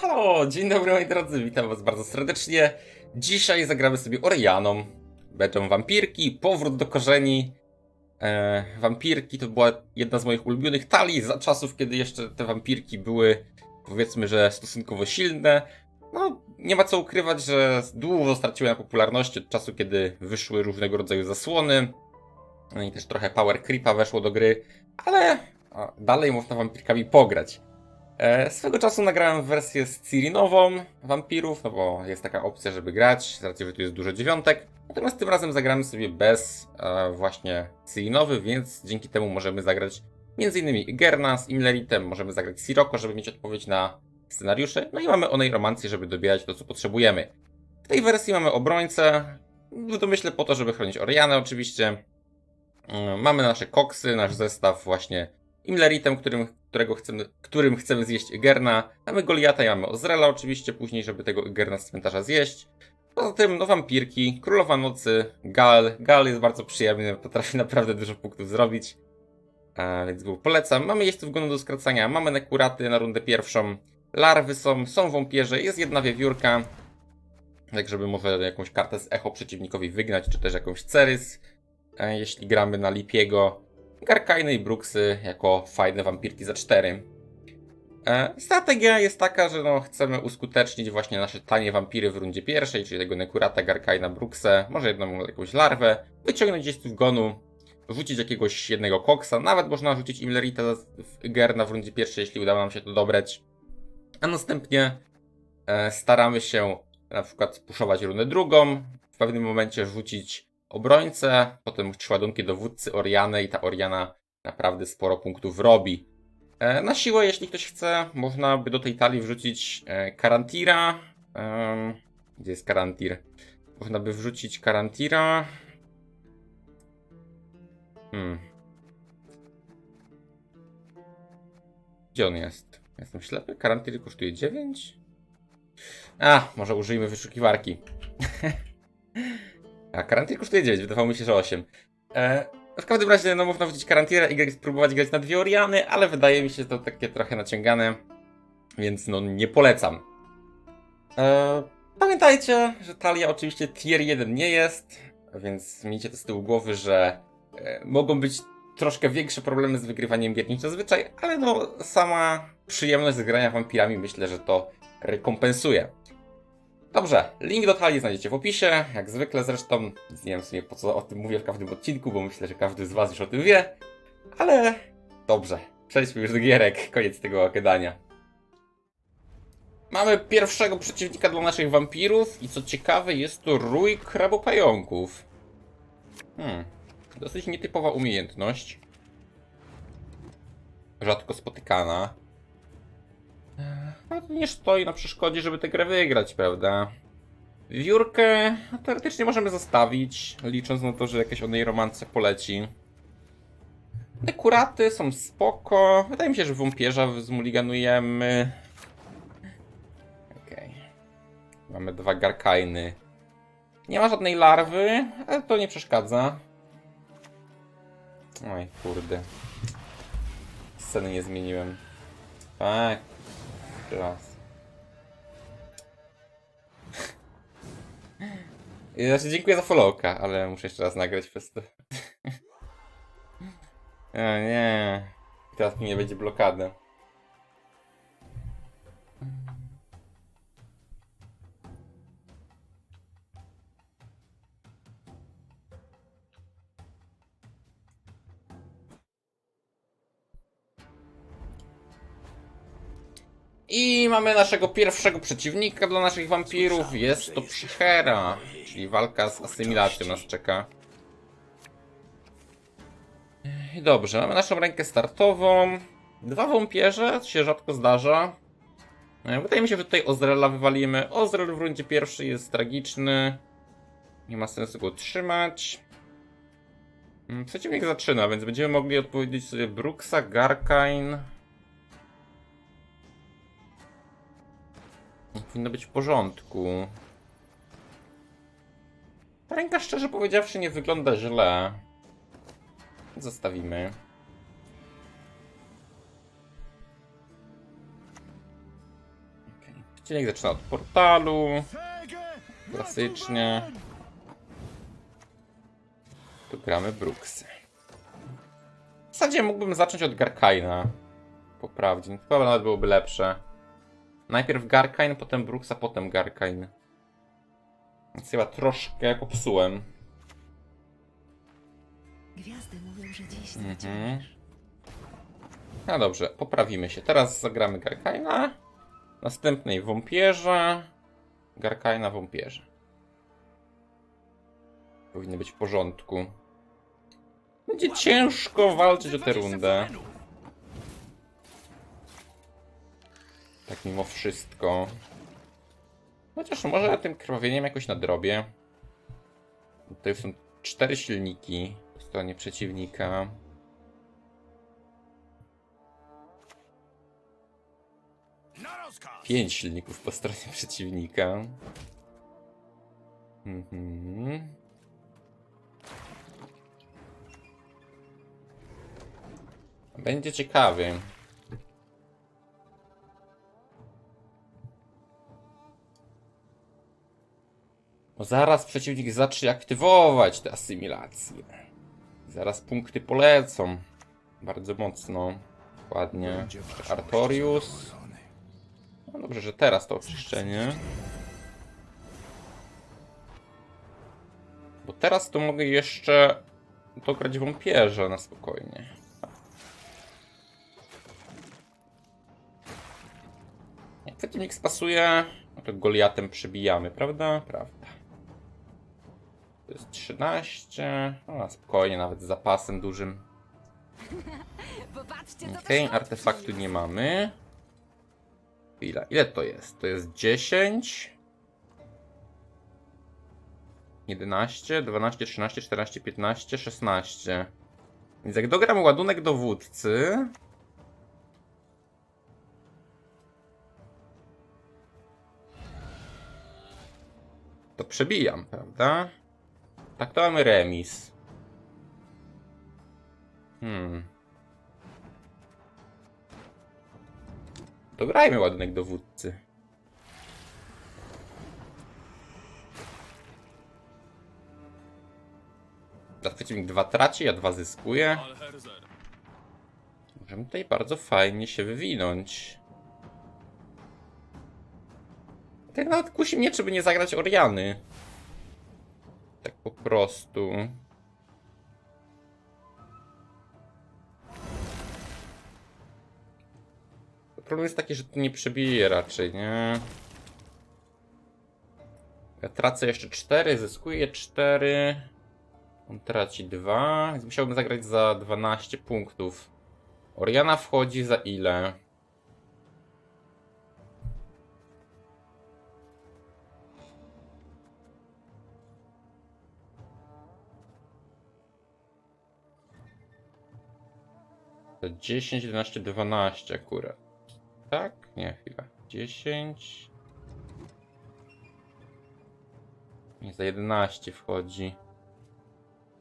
Halo! Dzień dobry moi drodzy, witam was bardzo serdecznie. Dzisiaj zagramy sobie Orianą. Będą wampirki, powrót do korzeni. E, wampirki to była jedna z moich ulubionych talii za czasów, kiedy jeszcze te wampirki były powiedzmy, że stosunkowo silne. No, nie ma co ukrywać, że długo straciły na popularności od czasu, kiedy wyszły różnego rodzaju zasłony. No i też trochę power creepa weszło do gry, ale dalej można wampirkami pograć. E, swego czasu nagrałem wersję z Cirinową wampirów, no bo jest taka opcja, żeby grać, z racji, że tu jest dużo dziewiątek. Natomiast tym razem zagramy sobie bez e, właśnie Cirinowy, więc dzięki temu możemy zagrać m.in. Gerna z Imleritem, możemy zagrać Siroko, żeby mieć odpowiedź na scenariusze, no i mamy Onej Romancję, żeby dobierać to, co potrzebujemy. W tej wersji mamy obrońcę, w domyśle po to, żeby chronić Orianę oczywiście. Mm, Mamy nasze koksy, nasz zestaw właśnie Imleritem, którym, którego chcemy, którym chcemy zjeść Gerna. Mamy Goliata i mamy Ozrela oczywiście później, żeby tego Gerna z cmentarza zjeść. Poza tym, no wampirki, Królowa Nocy, Gal. Gal jest bardzo przyjemny, potrafi naprawdę dużo punktów zrobić. A, więc go polecam. Mamy jeźdźców gonu do skracania, mamy nekuraty na rundę pierwszą. Larwy są, są wąpierze, jest jedna wiewiórka. Tak, żeby może jakąś kartę z echo przeciwnikowi wygnać, czy też jakąś cerys. E, jeśli gramy na Lipiego. Garkajny i Bruksy jako fajne wampirki za 4. E, strategia jest taka, że no, chcemy uskutecznić właśnie nasze tanie wampiry w rundzie pierwszej, czyli tego Nekurata, Garkajna, Bruksę, może jedną jakąś larwę, wyciągnąć gdzieś z gonu, rzucić jakiegoś jednego koksa, nawet można rzucić Imlerita w Gerna w rundzie pierwszej, jeśli uda nam się to dobrać. A następnie e, staramy się na przykład puszować rundę drugą, w pewnym momencie rzucić obrońcę, potem ładunki dowódcy Oriany i ta Oriana naprawdę sporo punktów robi. E, na siłę, jeśli ktoś chce, można by do tej talii wrzucić e, Karantira. Gdzie jest Karantir? Można by wrzucić Karantira. Hmm. Gdzie on jest? Jestem ślepy? Karantir kosztuje 9? A, może użyjmy wyszukiwarki. A karantin kosztuje 9, wydawało mi się, że 8. E, w każdym razie, no można wrzucić karantira i spróbować grać na dwie Oriany, ale wydaje mi się to takie trochę naciągane, więc no nie polecam. E, pamiętajcie, że talia oczywiście tier 1 nie jest, więc miejcie to z tyłu głowy, że e, mogą być troszkę większe problemy z wygrywaniem gier niż zazwyczaj, ale no sama przyjemność z grania wampirami myślę, że to rekompensuje. Dobrze, link do talii znajdziecie w opisie, jak zwykle zresztą. Nie wiem w sumie po co o tym mówię w każdym odcinku, bo myślę, że każdy z was już o tym wie. Ale dobrze, przejdźmy już do gierek, koniec tego gadania. Mamy pierwszego przeciwnika dla naszych wampirów i co ciekawe jest to rój krabopająków. Hmm, dosyć nietypowa umiejętność. Rzadko spotykana. No to nie stoi na przeszkodzie, żeby tę grę wygrać, prawda? Wiórkę no, teoretycznie możemy zostawić, licząc na to, że jakieś od niej romance poleci. Dekuraty są spoko. Wydaje mi się, że wąpierza zmuliganujemy. Okej. Mamy dwa garkajny. Nie ma żadnej larwy, ale to nie przeszkadza. Oj, kurde. Sceny nie zmieniłem. Tak, Raz. Znaczy, dziękuję za followka, ale muszę jeszcze raz nagrać przez to. o nie. Teraz mi nie będzie blokady. I mamy naszego pierwszego przeciwnika dla naszych wampirów. Jest to Przychera, czyli walka z asymilacją nas czeka. I dobrze, mamy naszą rękę startową. Dwa wampierze, co się rzadko zdarza. E, Wydaje mi się, że tutaj Ozrela wywalimy. Ozrel w rundzie pierwszej jest tragiczny. Nie ma sensu go trzymać. Mm, Przeciwnik zaczyna, więc będziemy mogli odpowiedzieć sobie Brooksa, Garkain. Powinno być w porządku. Ta ręka, szczerze powiedziawszy, nie wygląda źle. Zostawimy. Okej. Odcinek zaczyna od portalu. Klasycznie. Tu gramy Brooksy. W zasadzie mógłbym zacząć od Garkaina. Po prawdzie. Chyba nawet byłoby lepsze. Najpierw Garkain, potem Brooks, a potem Garkain. Więc chyba troszkę popsułem. Gwiazdy mówią, że dziś Mhm. No dobrze, poprawimy się. Teraz zagramy Garkaina. Następnej Wąpierza. Garkaina Wąpierza. Powinny być w porządku. Będzie ciężko walczyć o tę rundę. Tak mimo wszystko. Chociaż może tym krwawieniem jakoś nadrobię. Tutaj są cztery silniki po stronie przeciwnika. Pięć silników po stronie przeciwnika. Mhm. Będzie ciekawy. Bo zaraz przeciwnik zacznie aktywować te asymilacje. Zaraz punkty polecą. Bardzo mocno. Ładnie. Artorius. No dobrze, że teraz to oczyszczenie. Bo teraz to mogę jeszcze dograć wąpierza na spokojnie. Jak przeciwnik spasuje, no to Goliatem przybijamy, prawda? Prawda. To jest 13. No na spokojnie, nawet z zapasem dużym. Okej, to artefaktu nie mamy. Chwila, ile to jest? To jest 10. 11, 12, 13, 14, 15, 16. Więc jak dogram ładunek dowódcy. To przebijam, prawda? Tak to mamy remis. Hmm. Dograjmy ładunek dowódcy. Teraz przeciwnik dwa traci, ja dwa zyskuję. Możemy tutaj bardzo fajnie się wywinąć. Tak nawet kusi mnie, czy by nie zagrać Oriany. Tak po prostu. Problem jest taki, że to nie przebije raczej, nie? Ja tracę jeszcze 4, zyskuję 4. On traci 2, więc musiałbym zagrać za 12 punktów. Oriana wchodzi za ile? To 10, 11, 12 akurat. Tak? Nie, chwila. 10. Nie, za 11 wchodzi.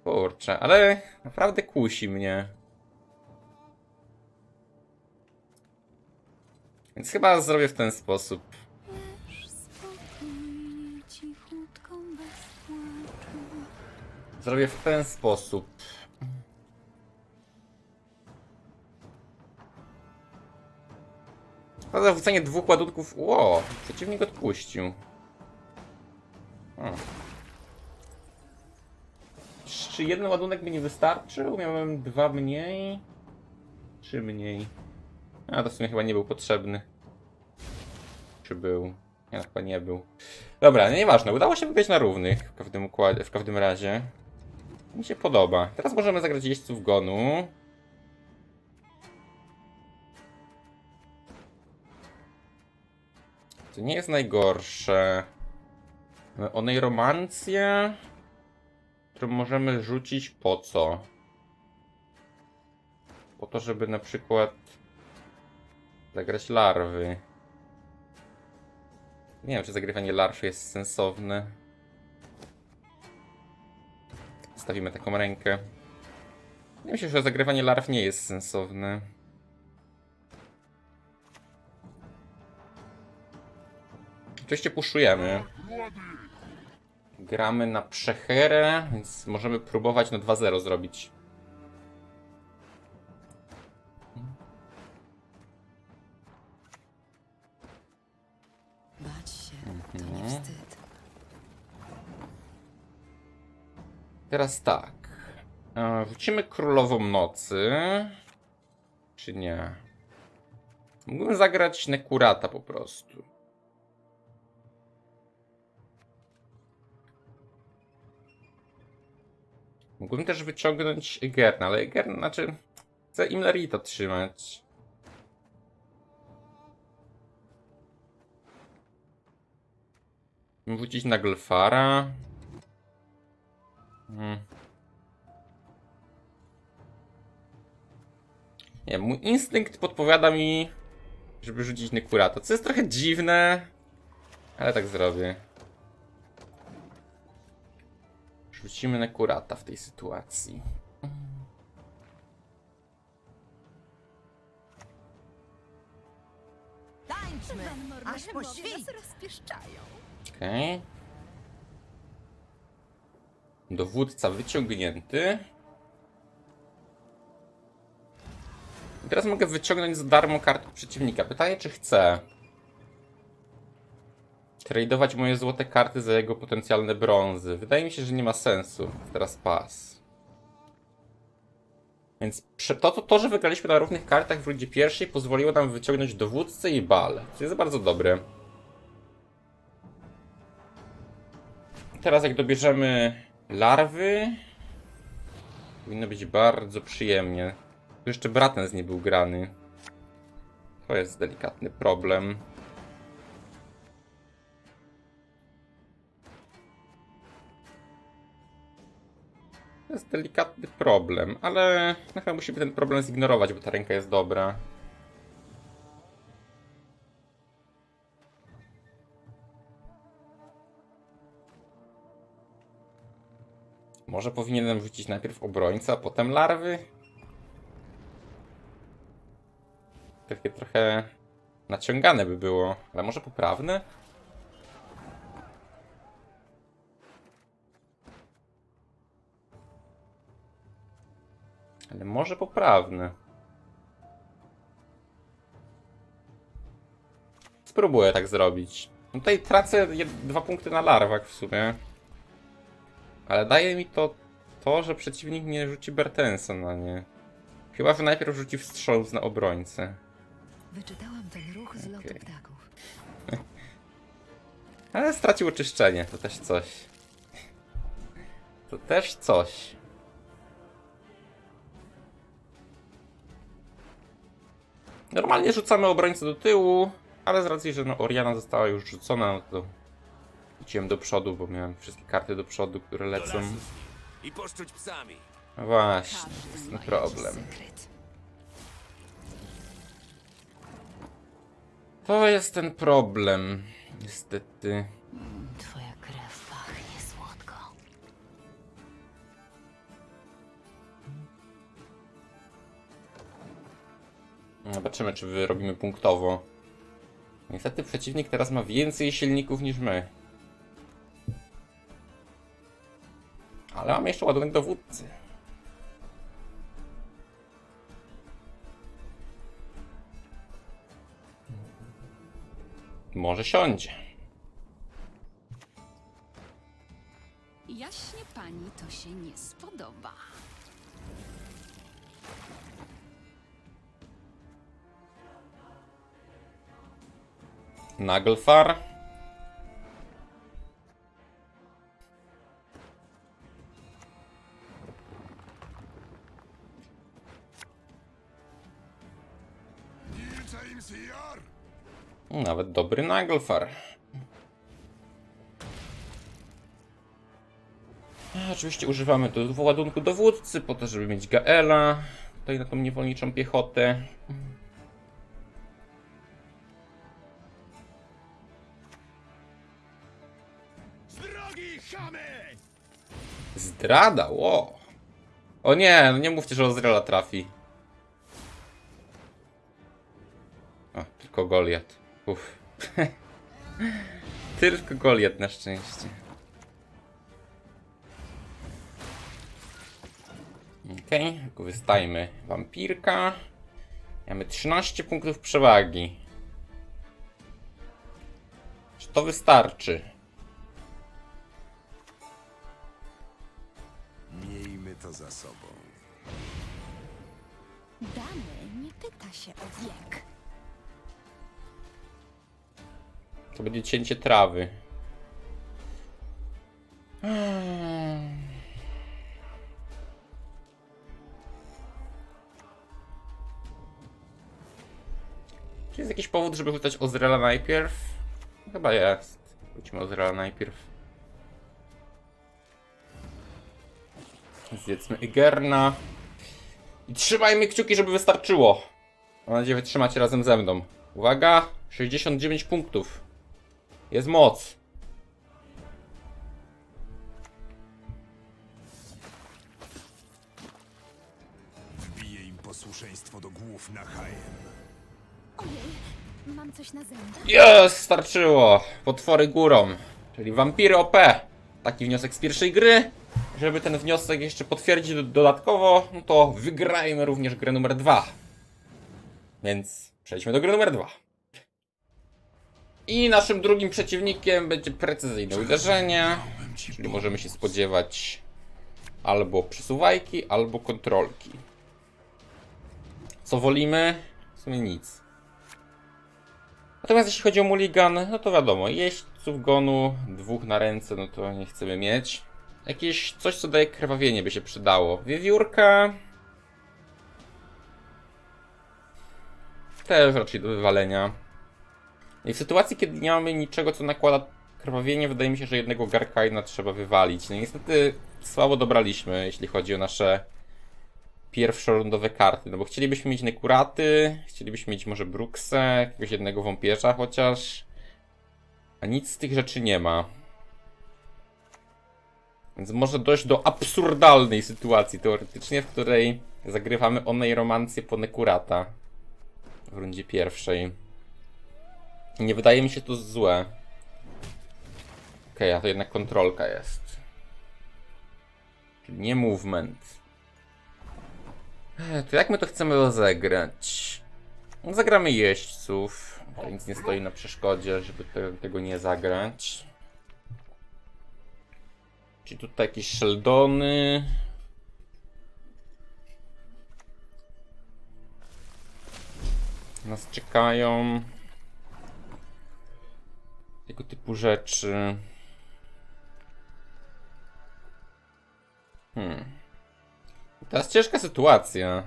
Kurczę, ale naprawdę kusi mnie. Więc chyba zrobię w ten sposób. Zrobię w ten sposób. Za zawrócenie dwóch ładunków. Ło, przeciwnik odpuścił. O. Czy jeden ładunek by nie wystarczył? Miałem dwa mniej. Trzy mniej. A to w sumie chyba nie był potrzebny. Czy był? Nie, chyba nie był. Dobra, no nieważne. Udało się wygrać na równych w każdym, układzie, w każdym razie. Mi się podoba. Teraz możemy zagrać jeźdźców gonu. To nie jest najgorsze. Mamy Onej romancję, którą możemy rzucić po co? Po to, żeby na przykład zagrać larwy. Nie wiem, czy zagrywanie larw jest sensowne. Stawimy taką rękę. Ja myślę, że zagrywanie larw nie jest sensowne. Oczywiście puszujemy. Gramy na przecherę, więc możemy próbować na 2-0 zrobić. Bać się, to Mhm. nie wstyd. Teraz tak. E, Wrócimy Królową Nocy. Czy nie? Mógłbym zagrać Nekurata po prostu. Mógłbym też wyciągnąć Egerna, ale Egern, znaczy... Chcę Imlerita trzymać. Wrócić na Glfara. Hmm. Nie, mój instynkt podpowiada mi, żeby rzucić Nekurata, co jest trochę dziwne, ale tak zrobię. Rzucimy Nekurata w tej sytuacji. Tańczmy, aż po świt. rozpieszczają. Okej. Dowódca wyciągnięty. I teraz mogę wyciągnąć za darmo kartę przeciwnika. Pytanie, czy chcę tradeować moje złote karty za jego potencjalne brązy. Wydaje mi się, że nie ma sensu. Teraz pas. Więc to, to, to, że wygraliśmy na równych kartach w rundzie pierwszej pozwoliło nam wyciągnąć dowódcę i bal. To jest bardzo dobre. Teraz jak dobierzemy larwy, powinno być bardzo przyjemnie. Tu jeszcze Bratens nie był grany. To jest delikatny problem. Jest delikatny problem, ale no chyba musimy ten problem zignorować, bo ta ręka jest dobra. Może powinienem rzucić najpierw obrońca, a potem larwy? Takie trochę naciągane by było, ale może poprawne? Ale może poprawne. Spróbuję tak zrobić. No Tutaj tracę dwa punkty na larwach w sumie. Ale daje mi to to, że przeciwnik nie rzuci Bertensa na nie. Chyba, że najpierw rzuci wstrząs na obrońcę. Wyczytałam ten ruch z lotu Okej. ptaków. Ale stracił oczyszczenie, to też coś. To też coś. Normalnie rzucamy obrońcę do tyłu, ale z racji, że no Oriana została już rzucona, no to idziemy do przodu, bo miałem wszystkie karty do przodu, które lecą. I poszczuć psami. No właśnie, jest ten problem. To jest ten problem. Niestety. Zobaczymy, czy wyrobimy punktowo. Niestety przeciwnik teraz ma więcej silników niż my. Ale mam jeszcze ładunek dowódcy. Może siądzie. Jaśnie pani to się nie spodoba. Naglfar. Nawet dobry Naglfar. Oczywiście używamy do ładunku dowódcy po to, żeby mieć Gaela. Tutaj na tą niewolniczą piechotę. Zdrada, ło. O nie, no nie mówcie, że Ozreala trafi. A, tylko Goliat. Uff. Tylko Goliat na szczęście. Okej, okay, wystajmy wampirka. Mamy 13 punktów przewagi. Czy to wystarczy? To za sobą. Damy nie pyta się o wiek. To będzie cięcie trawy. Czy jest jakiś powód, żeby rzucać Ozrela najpierw? Chyba jest. Rzućmy Ozrela najpierw. Zjedzmy Igerna. I trzymajmy kciuki, żeby wystarczyło. Mam nadzieję, wytrzymacie razem ze mną. Uwaga! 69 punktów. Jest moc. Wbiję im posłuszeństwo do głów na hajem. Ojej, mam coś na zębach. Jest! Starczyło! Potwory górą. Czyli wampiry OP. Taki wniosek z pierwszej gry. Żeby ten wniosek jeszcze potwierdzić do- dodatkowo, no to wygrajmy również grę numer 2. Więc przejdźmy do gry numer 2. I naszym drugim przeciwnikiem będzie precyzyjne uderzenie. Czyli możemy się spodziewać albo przesuwajki, albo kontrolki. Co wolimy? W sumie nic. Natomiast jeśli chodzi o mulligan, no to wiadomo, jeźdźców gonu, dwóch na ręce, no to nie chcemy mieć. Jakieś coś, co daje krwawienie by się przydało. Wiewiórka... Też raczej do wywalenia. I w sytuacji, kiedy nie mamy niczego, co nakłada krwawienie, wydaje mi się, że jednego Garkaina trzeba wywalić. No niestety słabo dobraliśmy, jeśli chodzi o nasze pierwszorundowe karty, no bo chcielibyśmy mieć Nekuraty, chcielibyśmy mieć może Bruksę, jakiegoś jednego wampierza chociaż, a nic z tych rzeczy nie ma. Więc może dojść do absurdalnej sytuacji teoretycznie, w której zagrywamy onej romancję po Nekurata w rundzie pierwszej. Nie wydaje mi się to złe. Okej, a to jednak kontrolka jest. Czyli nie movement. To jak my to chcemy rozegrać? Zagramy jeźdźców. Nic nie stoi na przeszkodzie, żeby te, tego nie zagrać. Czyli tutaj jakieś Sheldony. Nas czekają. Tego typu rzeczy. Hmm. Teraz ciężka sytuacja.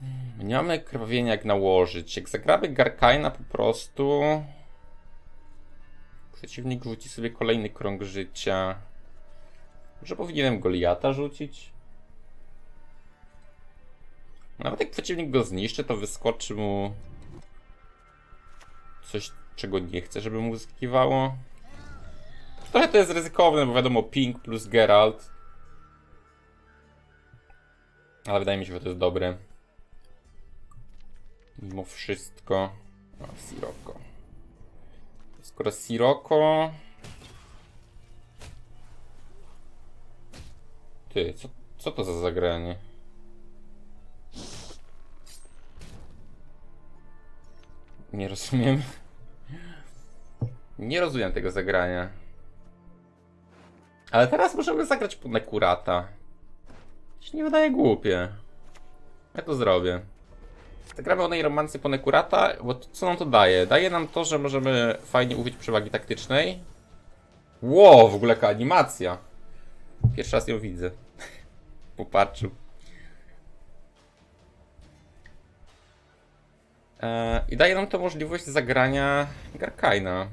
Hmm, Nie mamy krwawienia jak nałożyć. Jak zagramy Garkaina po prostu... Przeciwnik rzuci sobie kolejny krąg życia. Może powinienem Goliata rzucić? Nawet jak przeciwnik go zniszczy, to wyskoczy mu coś, czego nie chce, żeby mu zyskiwało. Trochę to jest ryzykowne, bo wiadomo, Pink plus Geralt. Ale wydaje mi się, że to jest dobre. Mimo wszystko. O, Siroko. Skoro Siroko... Ty, co, co to za zagranie? Nie rozumiem. Nie rozumiem tego zagrania. Ale teraz możemy zagrać po Nekurata. Się nie wydaje głupie. Ja to zrobię. Zagramy o tej romancy po Nekurata, bo co nam to daje? Daje nam to, że możemy fajnie użyć przewagi taktycznej. Ło, w ogóle jaka animacja. Pierwszy raz ją widzę. Popatrzył. E, I daje nam to możliwość zagrania Garkaina.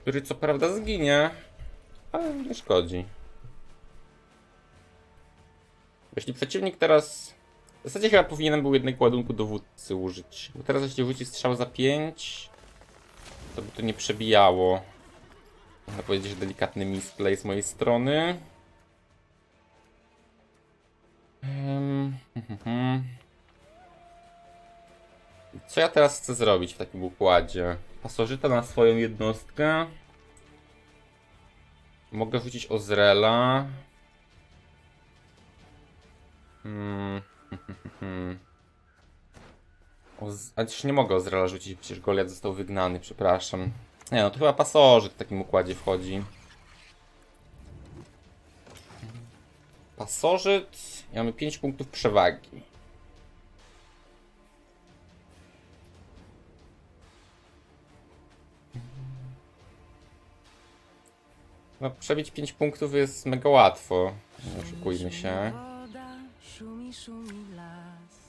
Który co prawda zginie, ale nie szkodzi. Jeśli przeciwnik teraz... W zasadzie chyba powinienem był jednego ładunku dowódcy użyć. Bo teraz jeśli rzuci strzał za 5, to by to nie przebijało. Można powiedzieć, że delikatny misplay z mojej strony. Ehm, Co ja teraz chcę zrobić w takim układzie? Pasożyta na swoją jednostkę. Mogę rzucić Ozrela. Hmm. Też nie mogę Ozrela rzucić, przecież Goliat został wygnany, przepraszam. Nie no, to chyba pasożyt w takim układzie wchodzi. Pasożyt. Mamy 5 punktów przewagi. No, przebić 5 punktów jest mega łatwo. Nie oszukujmy się. Szumi, las.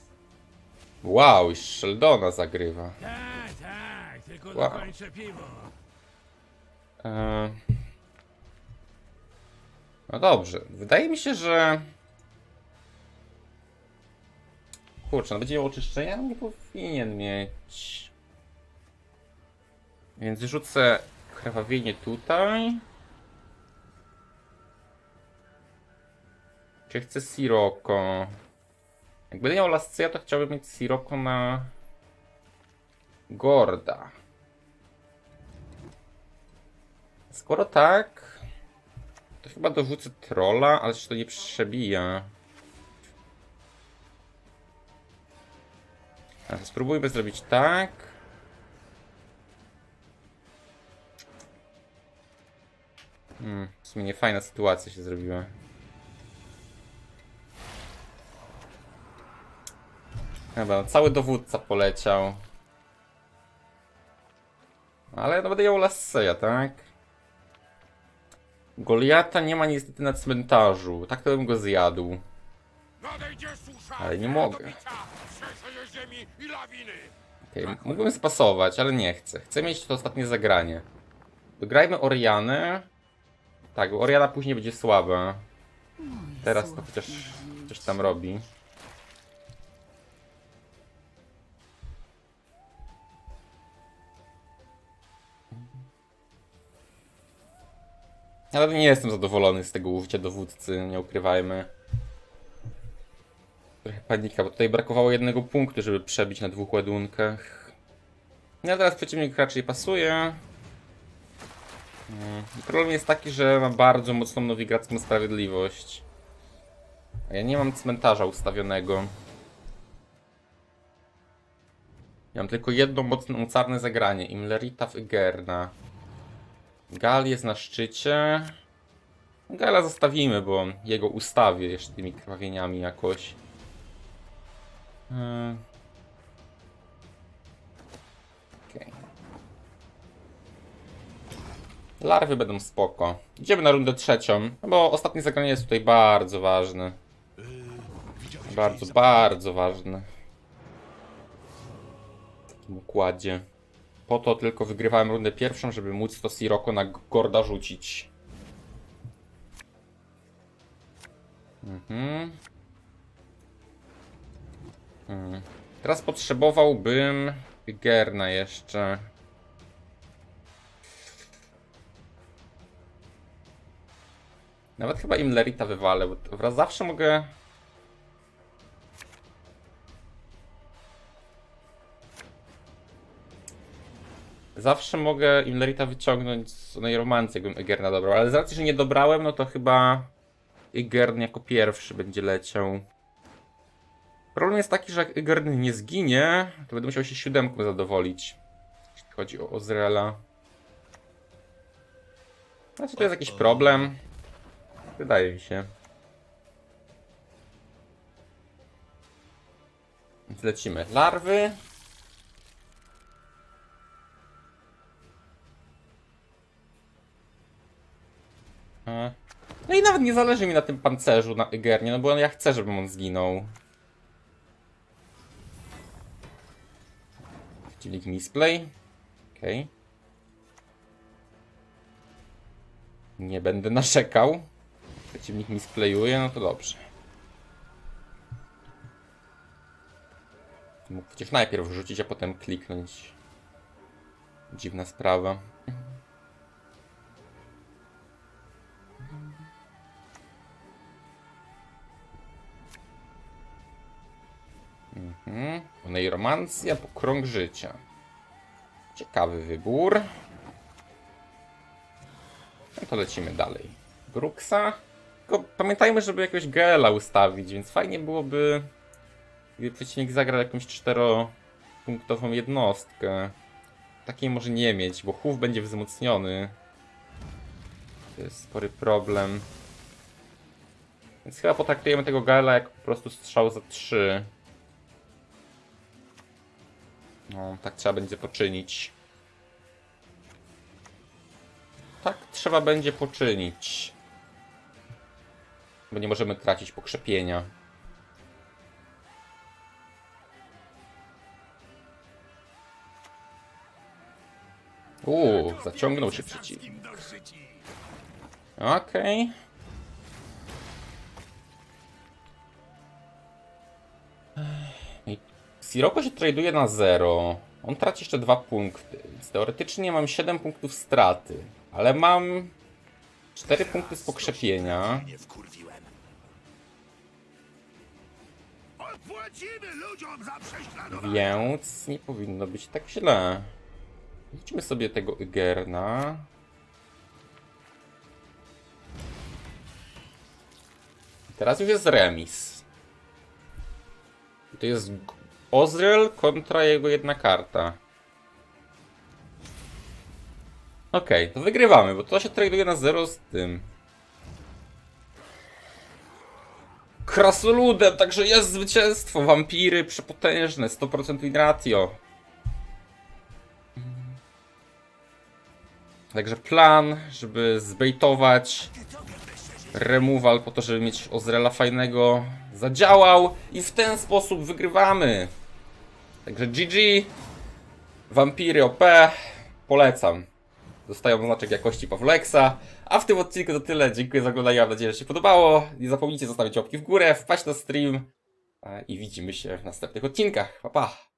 Wow, i Sheldona zagrywa. Tak, tak, tylko Wow. dokończę piwo. Eee. No dobrze, wydaje mi się, że... Kurczę, no będzie miał oczyszczenia? Nie powinien mieć. Więc rzucę krwawienie tutaj. Czy chcę Siroko? Jak będę miał Lasceja, to chciałbym mieć Siroko na... Gorda. Skoro tak, to chyba dorzucę trolla, ale się to nie przebija. Spróbujmy zrobić tak. Hmm, w sumie nie fajna sytuacja się zrobiła. Dobra, cały dowódca poleciał. Ale no będę ją Lasseja, tak? Goliata nie ma niestety na cmentarzu. Tak to bym go zjadł. Ale nie mogę. Okej, mógłbym spasować, ale nie chcę. Chcę mieć to ostatnie zagranie. Dograjmy Orianę. Tak, bo Oriana później będzie słaba. Teraz to chociaż coś tam robi. Ale nie jestem zadowolony z tego użycia dowódcy, nie ukrywajmy. Trochę panika, bo tutaj brakowało jednego punktu, żeby przebić na dwóch ładunkach. No teraz przeciwnik raczej pasuje. Mm, Problem jest taki, że ma bardzo mocną nowigradzką sprawiedliwość. A ja nie mam cmentarza ustawionego. Ja mam tylko jedno mocne mocarne zagranie. Imlerita w Igerna. Gal jest na szczycie. Gala zostawimy, bo jego ustawię jeszcze tymi krwawieniami jakoś. Hmm. Okej. Larwy będą spoko. Idziemy na rundę trzecią, no bo ostatnie zagranie jest tutaj bardzo ważne. Bardzo, bardzo ważne. W takim układzie. Po to tylko wygrywałem rundę pierwszą, żeby móc to Siroko na Gorda rzucić. Mhm. Hmm. Teraz potrzebowałbym Gerna jeszcze. Nawet chyba im Lerita wywalę, bo wraz zawsze mogę... Zawsze mogę im Lerita wyciągnąć z onej romancji, jakbym Egerna dobrał, ale z racji, że nie dobrałem, no to chyba Igern jako pierwszy będzie leciał. Problem jest taki, że jak Igern nie zginie, to będę musiał się siódemką zadowolić. Jeśli chodzi o Ozreala. Znaczy to jest jakiś problem? Wydaje mi się. Więc lecimy. Larwy. E, No i nawet nie zależy mi na tym pancerzu, na Egernie, no bo ja chcę, żeby on zginął. Przeciwnik misplay. Okej. Nie będę narzekał. Przeciwnik misplayuje, no to dobrze. Mógł przecież najpierw rzucić, a potem kliknąć. Dziwna sprawa. Mhm. Nejromancja po krąg życia. Ciekawy wybór. No to lecimy dalej. Bruxa. Tylko pamiętajmy, żeby jakiegoś Gela ustawić, więc fajnie byłoby, gdyby przeciwnik zagrał jakąś czteropunktową jednostkę. Takiej może nie mieć, bo chów będzie wzmocniony. To jest spory problem. Więc chyba potraktujemy tego Gela jako po prostu strzał za 3. No, tak trzeba będzie poczynić. Tak trzeba będzie poczynić. Bo nie możemy tracić pokrzepienia. Uuu, zaciągnął się dokrzyci. Okej. I Siroko się traduje na 0. On traci jeszcze 2 punkty. Więc teoretycznie mam 7 punktów straty. Ale mam 4 punkty z pokrzepienia. Więc nie powinno być tak źle. Idźmy sobie tego Igerna. I Teraz już jest remis. I to jest Ozriel kontra jego jedna karta. Okej, to wygrywamy, bo to się traduje na 0 z tym. Krasoludem, także jest zwycięstwo. Wampiry przepotężne, 100% win ratio. Także plan, żeby zbejtować removal po to, żeby mieć Ozrela fajnego, zadziałał i w ten sposób wygrywamy. Także GG, Wampiry OP, polecam. Dostają znaczek jakości Pawleksa. A w tym odcinku to tyle. Dziękuję za oglądanie. Mam nadzieję, że się podobało. Nie zapomnijcie zostawić łapki w górę, wpaść na stream. e, I widzimy się w następnych odcinkach. Pa, pa!